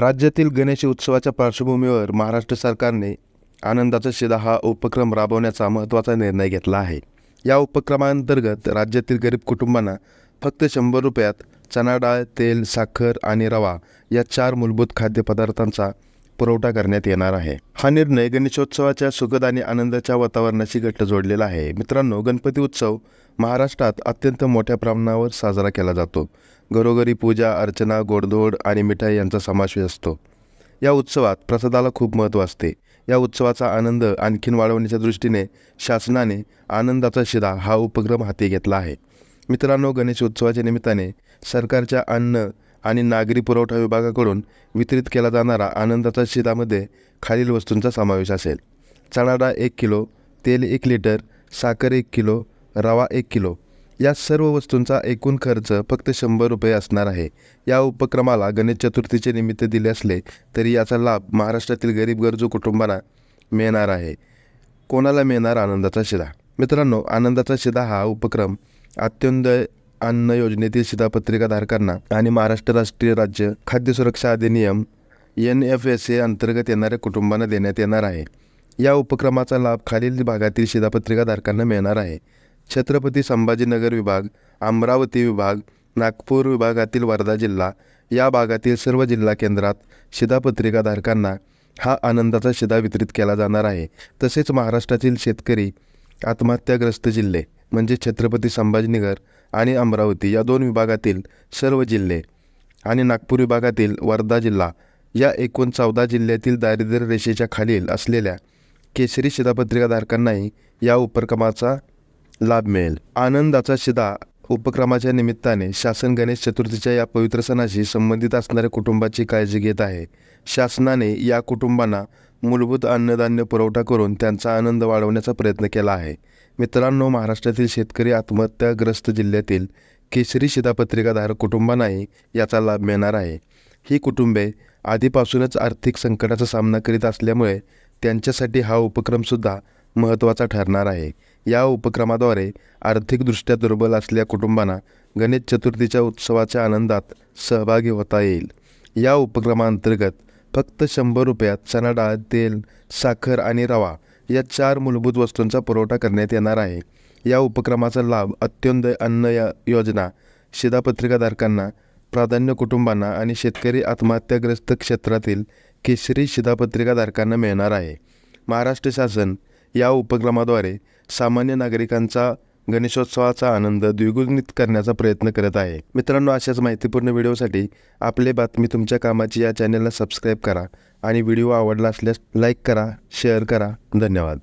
राज्यातील गणेश उत्सवाच्या पार्श्वभूमीवर महाराष्ट्र सरकारने आनंदाचा शिदा हा उपक्रम राबवण्याचा महत्त्वाचा निर्णय घेतला आहे. या उपक्रमांतर्गत राज्यातील गरीब कुटुंबांना फक्त शंभर रुपयात चणा डाळ तेल साखर आणि रवा या चार मूलभूत खाद्यपदार्थांचा पुरवठा करण्यात येणार आहे. हा निर्णय गणेशोत्सवाच्या सुखद आणि आनंदाच्या वातावरणाशी घट्ट जोडलेला आहे. मित्रांनो गणपती उत्सव महाराष्ट्रात अत्यंत मोठ्या प्रमाणावर साजरा केला जातो. घरोघरी पूजा अर्चना गोडधोड आणि मिठाई यांचा समावेश असतो. या उत्सवात प्रसादाला खूप महत्त्व असते. या उत्सवाचा आनंद आणखीन वाढवण्याच्या दृष्टीने शासनाने आनंदाचा शिदा हा उपक्रम हाती घेतला आहे. मित्रांनो गणेश उत्सवाच्या निमित्ताने सरकारच्या अन्न आणि नागरी पुरवठा विभागाकडून वितरित केला जाणारा आनंदाचा शिदामध्ये खालील वस्तूंचा समावेश असेल. चणा डाळ एक किलो तेल एक लिटर साखर एक किलो रवा एक किलो. या सर्व वस्तूंचा एकूण खर्च फक्त शंभर रुपये असणार आहे. या उपक्रमाला गणेश चतुर्थीचे निमित्त दिले असले तरी याचा लाभ महाराष्ट्रातील गरीब गरजू कुटुंबांना मिळणार आहे. कोणाला मिळणार आनंदाचा शिदा मित्रांनो आनंदाचा शिदा हा उपक्रम अत्योदय अन्न योजनेतील शिधापत्रिकाधारकांना आणि महाराष्ट्र राष्ट्रीय राज्य खाद्य सुरक्षा अधिनियम एन एफ एस ए अंतर्गत येणाऱ्या कुटुंबांना देण्यात येणार आहे. या उपक्रमाचा लाभ खालील भागातील शिधापत्रिकाधारकांना मिळणार आहे. छत्रपती संभाजीनगर विभाग अमरावती विभाग नागपूर विभागातील वर्धा जिल्हा या भागातील सर्व जिल्हा केंद्रात शिधापत्रिकाधारकांना हा आनंदाचा शिधा वितरित केला जाणार आहे. तसेच महाराष्ट्रातील शेतकरी आत्महत्याग्रस्त जिल्हे म्हणजे छत्रपती संभाजीनगर आणि अमरावती या दोन विभागातील सर्व जिल्हे आणि नागपूर विभागातील वर्धा जिल्हा या एकूण चौदा जिल्ह्यातील दारिद्र्य रेषेच्या खालील असलेल्या केसरी शिधापत्रिकाधारकांनाही या उपक्रमाचा लाभ मिळेल. आनंदाचा शिदा उपक्रमाच्या निमित्ताने शासन गणेश चतुर्थीच्या या पवित्र सणाशी संबंधित असणाऱ्या कुटुंबाची काळजी घेत आहे. शासनाने या कुटुंबांना मूलभूत अन्नधान्य पुरवठा करून त्यांचा आनंद वाढवण्याचा प्रयत्न केला आहे. मित्रांनो महाराष्ट्रातील शेतकरी आत्महत्याग्रस्त जिल्ह्यातील केसरी शिधापत्रिकाधारक कुटुंबांनाही याचा लाभ मिळणार आहे. ही कुटुंबे आधीपासूनच आर्थिक संकटाचा सामना करीत असल्यामुळे त्यांच्यासाठी हा उपक्रमसुद्धा महत्त्वाचा ठरणार आहे. या उपक्रमाद्वारे आर्थिकदृष्ट्या दुर्बल असलेल्या कुटुंबांना गणेश चतुर्थीच्या उत्सवाच्या आनंदात सहभागी होता येईल. या उपक्रमाअंतर्गत फक्त शंभर रुपयात चणा डाळ तेल साखर आणि रवा या चार मूलभूत वस्तूंचा पुरवठा करण्यात येणार आहे. या उपक्रमाचा लाभ अत्योदय अन्न या योजना शिधापत्रिकाधारकांना प्राधान्य कुटुंबांना आणि शेतकरी आत्महत्याग्रस्त क्षेत्रातील केशरी शिधापत्रिकाधारकांना मिळणार आहे. महाराष्ट्र शासन या उपक्रमाद्वारे सामान्य नागरिकांचा गणेशोत्सवाचा आनंद द्विगुणित करण्याचा प्रयत्न करत आहे. मित्रांनो अशाच माहितीपूर्ण व्हिडिओसाठी आपले बातमी तुमच्या कामाची या चॅनलला सबस्क्राईब करा आणि व्हिडिओ आवडला असल्यास लाईक करा शेअर करा. धन्यवाद.